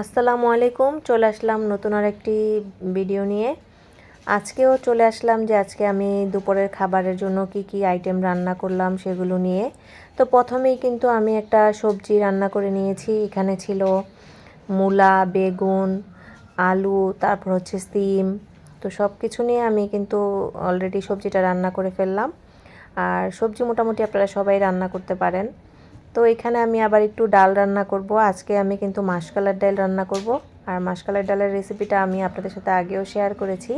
আসসালামু আলাইকুম, চলে আসলাম নতুন আর একটি ভিডিও নিয়ে। আজকেও চলে আসলাম যে আজকে আমি দুপুরের খাবারের জন্য কি কি আইটেম রান্না করলাম সেগুলো নিয়ে। তো প্রথমেই কিন্তু আমি একটা সবজি রান্না করে নিয়েছি। এখানে ছিল মূলা, বেগুন, আলু, তারপর হচ্ছে সিম। তো সব কিছু নিয়ে আমি কিন্তু অলরেডি সবজিটা রান্না করে ফেললাম। আর সবজি মোটামুটি আপনারা সবাই রান্না করতে পারেন। তো এখানে আমি আবার একটু ডাল রান্না করব। আজকে আমি কিন্তু মাসকালার ডাল রান্না করব। আর মাসকালার ডালের রেসিপিটা আমি আপনাদের সাথে আগেও শেয়ার করেছি।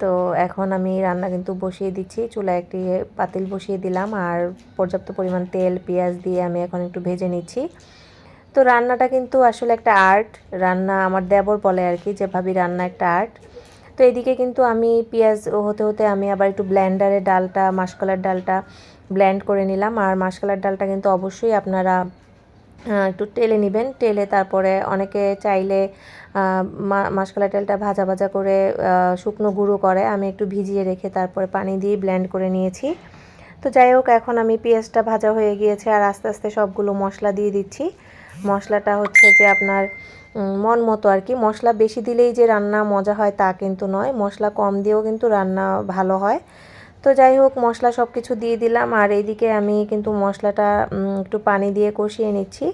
তো এখন আমি রান্না কিন্তু বসিয়ে দিচ্ছি। চুলায় একটি পাতিল বসিয়ে দিলাম আর পর্যাপ্ত পরিমাণ তেল, পেঁয়াজ দিয়ে আমি এখন একটু ভেজে নিচ্ছি। তো রান্নাটা কিন্তু আসলে একটা আর্ট। রান্না আমার দেবর বলে আর কি, যে ভাবি রান্না একটা আর্ট। তো এদিকে কিন্তু আমি পেঁয়াজ হতে হতে আমি আবার একটু ব্ল্যান্ডারে ডালটা মাসকলার ডালটা ব্ল্যান্ড করে নিলাম। আর মাসকলার ডালটা কিন্তু অবশ্যই আপনারা একটু টেলে নেবেন। টেলে তারপরে অনেকে চাইলে মাসকলার ডালটা ভাজা ভাজা করে শুকনো গুঁড়ো করে আমি একটু ভিজিয়ে রেখে তারপরে পানি দিয়ে ব্ল্যান্ড করে নিয়েছি। তো যাই হোক, এখন আমি পেঁয়াজটা ভাজা হয়ে গিয়েছে আর আস্তে আস্তে সবগুলো মশলা দিয়ে দিচ্ছি। মশলাটা হচ্ছে যে আপনার মন মতো আর কি। মশলা বেশি দিলেই যে রান্না মজা হয় তা কিন্তু নয়। মশলা কম দিয়েও কিন্তু রান্না ভালো হয়। তো যাই হোক, মশলা সব কিছু দিয়ে দিলাম। আর এইদিকে আমি কিন্তু মশলাটা একটু পানি দিয়ে কষিয়ে নিচ্ছি।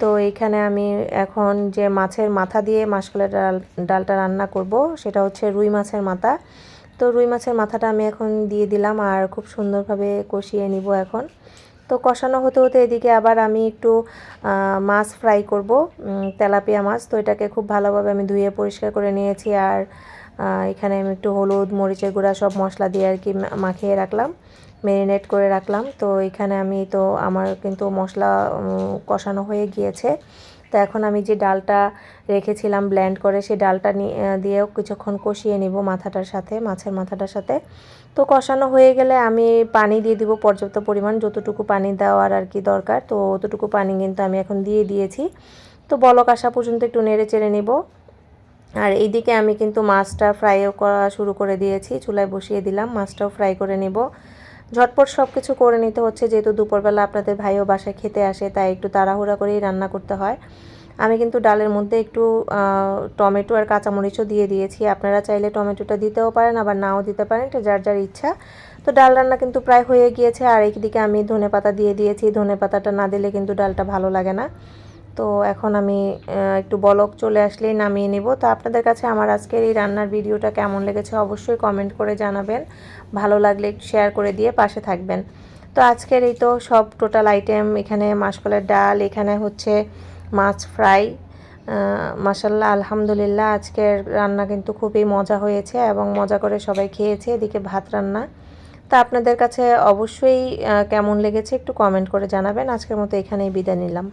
তো এইখানে আমি এখন যে মাছের মাথা দিয়ে মাসকলার ডাল, ডালটা রান্না করব, সেটা হচ্ছে রুই মাছের মাথা। তো রুই মাছের মাথাটা আমি এখন দিয়ে দিলাম আর খুব সুন্দরভাবে কষিয়ে নিব এখন। তো কষানো হতে হতে এদিকে আবার আমি একটু মাছ ফ্রাই করব তেলাপিয়া মাছ। তো এটাকে খুব ভালোভাবে আমি ধুয়ে পরিষ্কার করে নিয়েছি আর এখানে আমি একটু হলুদ, মরিচের গুঁড়া সব মশলা দিয়ে আর কি মাখিয়ে রাখলাম, ম্যারিনেট করে রাখলাম। তো এখানে আমি তো, আমার কিন্তু মশলা কষানো হয়ে গিয়েছে। তো এখন আমি যে ডালটা রেখেছিলাম ব্ল্যান্ড করে সেই ডালটা দিয়েও কিছুক্ষণ কষিয়ে নিব মাথাটার সাথে, মাছের মাথাটার সাথে। তো কষানো হয়ে গেলে আমি পানি দিয়ে দিব পর্যাপ্ত পরিমাণ, যতটুকু পানি দেওয়ার আর কি দরকার। তো অতটুকু পানি কিন্তু আমি এখন দিয়ে দিয়েছি। তো বলক আসা পর্যন্ত একটু নেড়ে চেড়ে নিব। আর এইদিকে আমি কিন্তু মাছটা ফ্রাইও করা শুরু করে দিয়েছি, চুলায় বসিয়ে দিলাম, মাছটাও ফ্রাই করে নেব। ঝটপট সব কিছু করে নিতে হচ্ছে, যেহেতু দুপুরবেলা আপনাদের ভাইও বাসায় খেতে আসে, তাই একটু তাড়াহুড়া করেই রান্না করতে হয়। আমি কিন্তু ডালের মধ্যে একটু টমেটো আর কাঁচামরিচও দিয়ে দিয়েছি। আপনারা চাইলে টমেটোটা দিতেও পারেন, আবার নাও দিতে পারেন, এটা যার যার ইচ্ছা। তো ডাল রান্না কিন্তু প্রায় হয়ে গিয়েছে, আর একদিকে আমি ধনে পাতা দিয়ে দিয়েছি। ধনে পাতাটা না দিলে কিন্তু ডালটা ভালো লাগে না। তো এখন আমি একটু বলক চলে আসলেই নামিয়ে নিব। তো আপনাদের কাছে আমার আজকের এই রান্নার ভিডিওটা কেমন লেগেছে অবশ্যই কমেন্ট করে জানাবেন। ভালো লাগলে শেয়ার করে দিয়ে পাশে থাকবেন। তো আজকের এই তো সব টোটাল আইটেম, এখানে মাসকলের ডাল, এখানে হচ্ছে মাছ ফ্রাই মাসাল্লাহ আলহামদুলিল্লাহ, আজকের রান্না কিন্তু খুবই মজা হয়েছে এবং মজা করে সবাই খেয়েছে, এদিকে ভাত রান্না। তা আপনাদের কাছে অবশ্যই কেমন লেগেছে একটু কমেন্ট করে জানাবেন। আজকের মতো এখানেই বিদায় নিলাম।